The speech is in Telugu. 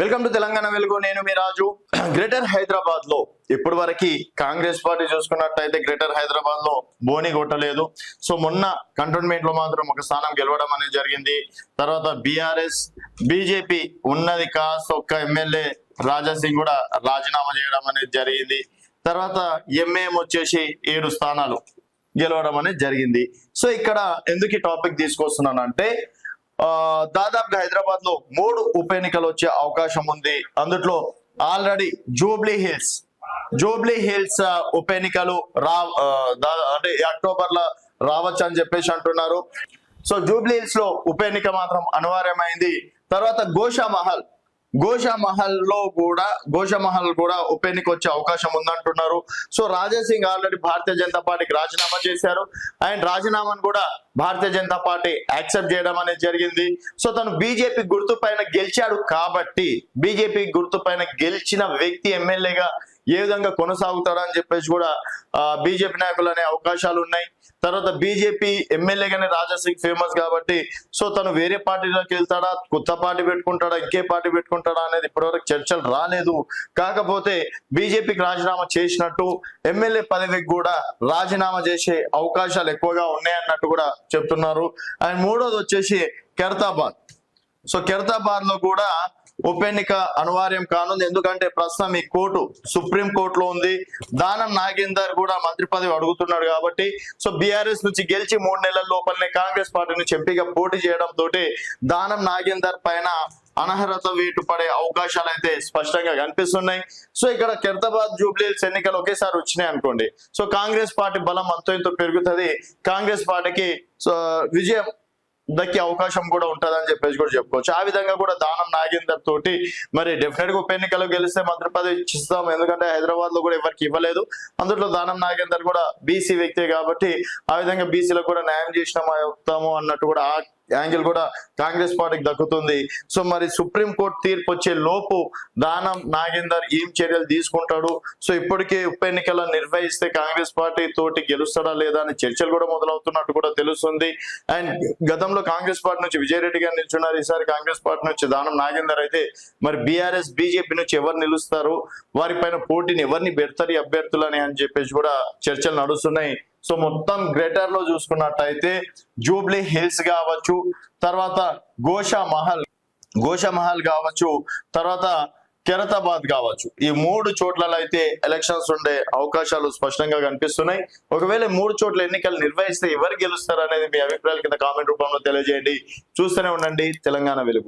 వెల్కమ్ టు తెలంగాణ వెలుగు. నేను మీ రాజు. గ్రేటర్ హైదరాబాద్లో ఇప్పటి వరకు కాంగ్రెస్ పార్టీ చూసుకున్నట్టయితే గ్రేటర్ హైదరాబాద్లో బోని కొట్టలేదు. సో మొన్న కంటోన్మెంట్లో మాత్రం ఒక స్థానం గెలవడం అనేది జరిగింది. తర్వాత బీఆర్ఎస్ బీజేపీ ఉన్నది కాస్త ఒక్క ఎమ్మెల్యే రాజా సింగ్ కూడా రాజీనామా చేయడం అనేది జరిగింది. తర్వాత ఎంఏఎం వచ్చేసి ఏడు స్థానాలు గెలవడం అనేది జరిగింది. సో ఇక్కడ ఎందుకు ఈ టాపిక్ తీసుకొస్తున్నానంటే అంటే దాదాపుగా హైదరాబాద్లో మూడు ఉప ఎన్నికలు వచ్చే అవకాశం ఉంది. అందుట్లో ఆల్రెడీ జూబ్లీ హిల్స్ జూబ్లీ హిల్స్ ఉప ఎన్నికలు రా ఆ, అంటే అక్టోబర్లో రావచ్చు అని చెప్పేసి అంటున్నారు. సో జూబ్లీ హిల్స్లో ఉప ఎన్నిక మాత్రం అనివార్యమైంది. తర్వాత గోషా మహల్ గోషామహల్లో కూడా గోషామహల్ కూడా ఉప వచ్చే అవకాశం ఉందంటున్నారు. సో రాజా సింగ్ ఆల్రెడీ భారతీయ జనతా పార్టీకి రాజీనామా చేశారు. అండ్ రాజీనామాను కూడా భారతీయ జనతా పార్టీ యాక్సెప్ట్ చేయడం అనేది జరిగింది. సో తను బీజేపీ గుర్తు పైన గెలిచాడు కాబట్టి బీజేపీ గుర్తు పైన గెలిచిన వ్యక్తి ఎమ్మెల్యేగా ఏ విధంగా కొనసాగుతారా అని చెప్పేసి కూడా బీజేపీ నాయకులు అనే అవకాశాలు ఉన్నాయి. తర్వాత బీజేపీ ఎమ్మెల్యేగానే రాజా సింగ్ ఫేమస్ కాబట్టి సో తను వేరే పార్టీలోకి వెళ్తాడా? కొత్త పార్టీ పెట్టుకుంటాడా? ఇంకే పార్టీ పెట్టుకుంటాడా అనేది ఇప్పటివరకు చర్చలు రాలేదు. కాకపోతే బీజేపీకి రాజీనామా చేసినట్టు ఎమ్మెల్యే పదవికి కూడా రాజీనామా చేసే అవకాశాలు ఎక్కువగా ఉన్నాయన్నట్టు కూడా చెప్తున్నారు. అండ్ మూడోది వచ్చేసి కెరతాబాద్. సో కెరతాబాద్లో కూడా ఉప ఎన్నిక అనివార్యం కానుంది. ఎందుకంటే ప్రస్తుతం ఈ కోర్టు సుప్రీం కోర్టులో ఉంది. దానం నాగేందర్ కూడా మంత్రి పదవి అడుగుతున్నాడు కాబట్టి సో బీఆర్ఎస్ నుంచి గెలిచి మూడు నెలల లోపలనే కాంగ్రెస్ పార్టీ నుంచి ఎంపీగా పోటీ చేయడంతో దానం నాగేందర్ పైన అనర్హత వేటు పడే అవకాశాలు అయితే స్పష్టంగా కనిపిస్తున్నాయి. సో ఇక్కడ కెరతాబాద్ జూబ్లీస్ ఎన్నికలు ఒకేసారి వచ్చినాయి అనుకోండి. సో కాంగ్రెస్ పార్టీ బలం అంతో ఇంతో పెరుగుతుంది. కాంగ్రెస్ పార్టీకి సో విజయం దక్కే అవకాశం కూడా ఉంటదని చెప్పేసి కూడా చెప్పుకోవచ్చు. ఆ విధంగా కూడా దానం నాగేందర్ తోటి మరి డెఫినెట్గా ఉప ఎన్నికలు గెలిస్తే మంత్రి ఇస్తాం. ఎందుకంటే హైదరాబాద్లో కూడా ఎవరికి ఇవ్వలేదు. అందులో దానం నాగేందర్ కూడా బీసీ వ్యక్తే కాబట్టి ఆ విధంగా బీసీలకు కూడా న్యాయం చేసిన అవుతాము అన్నట్టు కూడా ఆ యాంగిల్ కూడా కాంగ్రెస్ పార్టీకి దక్కుతుంది. సో మరి సుప్రీం కోర్టు తీర్పు వచ్చే లోపు దానం నాగేందర్ ఏం చర్యలు తీసుకుంటాడు? సో ఇప్పటికే ఉప ఎన్నికల నిర్వహిస్తే కాంగ్రెస్ పార్టీ తోటి గెలుస్తాడా లేదా అని చర్చలు కూడా మొదలవుతున్నట్టు కూడా తెలుస్తుంది. అండ్ గతంలో కాంగ్రెస్ పార్టీ నుంచి విజయరెడ్డి గారు నిల్చున్నారు. ఈసారి కాంగ్రెస్ పార్టీ నుంచి దానం నాగేందర్ అయితే మరి బీఆర్ఎస్ బీజేపీ నుంచి ఎవరు నిలుస్తారు? వారిపైన పోటీని ఎవరిని పెడతారు అభ్యర్థులని అని చెప్పేసి కూడా చర్చలు నడుస్తున్నాయి. సో మొత్తం గ్రేటర్లో చూసుకున్నట్టయితే జూబ్లీ హిల్స్ కావచ్చు తర్వాత గోషా మహల్ గోషా మహల్ కావచ్చు తర్వాత కెరతాబాద్ కావచ్చు. ఈ మూడు చోట్లలో అయితే ఎలక్షన్స్ ఉండే అవకాశాలు స్పష్టంగా కనిపిస్తున్నాయి. ఒకవేళ మూడు చోట్ల ఎన్నికలు నిర్వహిస్తే ఎవరు గెలుస్తారు అనేది మీ అభిప్రాయాల కింద కామెంట్ రూపంలో తెలియజేయండి. చూస్తూనే ఉండండి. తెలంగాణ వెలుగు.